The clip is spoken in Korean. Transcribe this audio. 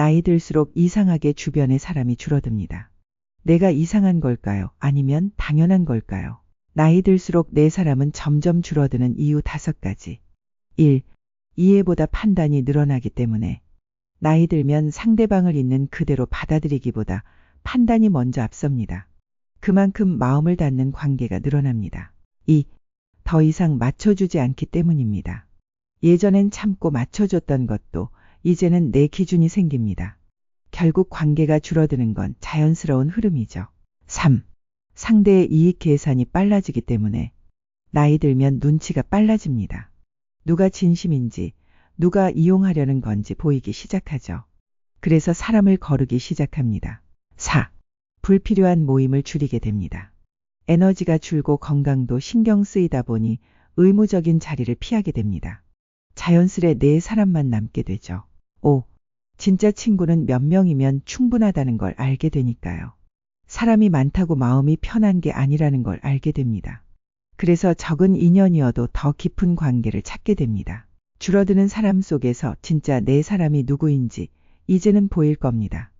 나이 들수록 이상하게 주변의 사람이 줄어듭니다. 내가 이상한 걸까요? 아니면 당연한 걸까요? 나이 들수록 내 사람은 점점 줄어드는 이유 다섯 가지. 1. 이해보다 판단이 늘어나기 때문에 나이 들면 상대방을 있는 그대로 받아들이기보다 판단이 먼저 앞섭니다. 그만큼 마음을 닫는 관계가 늘어납니다. 2. 더 이상 맞춰주지 않기 때문입니다. 예전엔 참고 맞춰줬던 것도 이제는 내 기준이 생깁니다. 결국 관계가 줄어드는 건 자연스러운 흐름이죠. 3. 상대의 이익 계산이 빨라지기 때문에 나이 들면 눈치가 빨라집니다. 누가 진심인지 누가 이용하려는 건지 보이기 시작하죠. 그래서 사람을 거르기 시작합니다. 4. 불필요한 모임을 줄이게 됩니다. 에너지가 줄고 건강도 신경 쓰이다 보니 의무적인 자리를 피하게 됩니다. 자연스레 네 사람만 남게 되죠. 5. 진짜 친구는 몇 명이면 충분하다는 걸 알게 되니까요. 사람이 많다고 마음이 편한 게 아니라는 걸 알게 됩니다. 그래서 적은 인연이어도 더 깊은 관계를 찾게 됩니다. 줄어드는 사람 속에서 진짜 내 사람이 누구인지 이제는 보일 겁니다.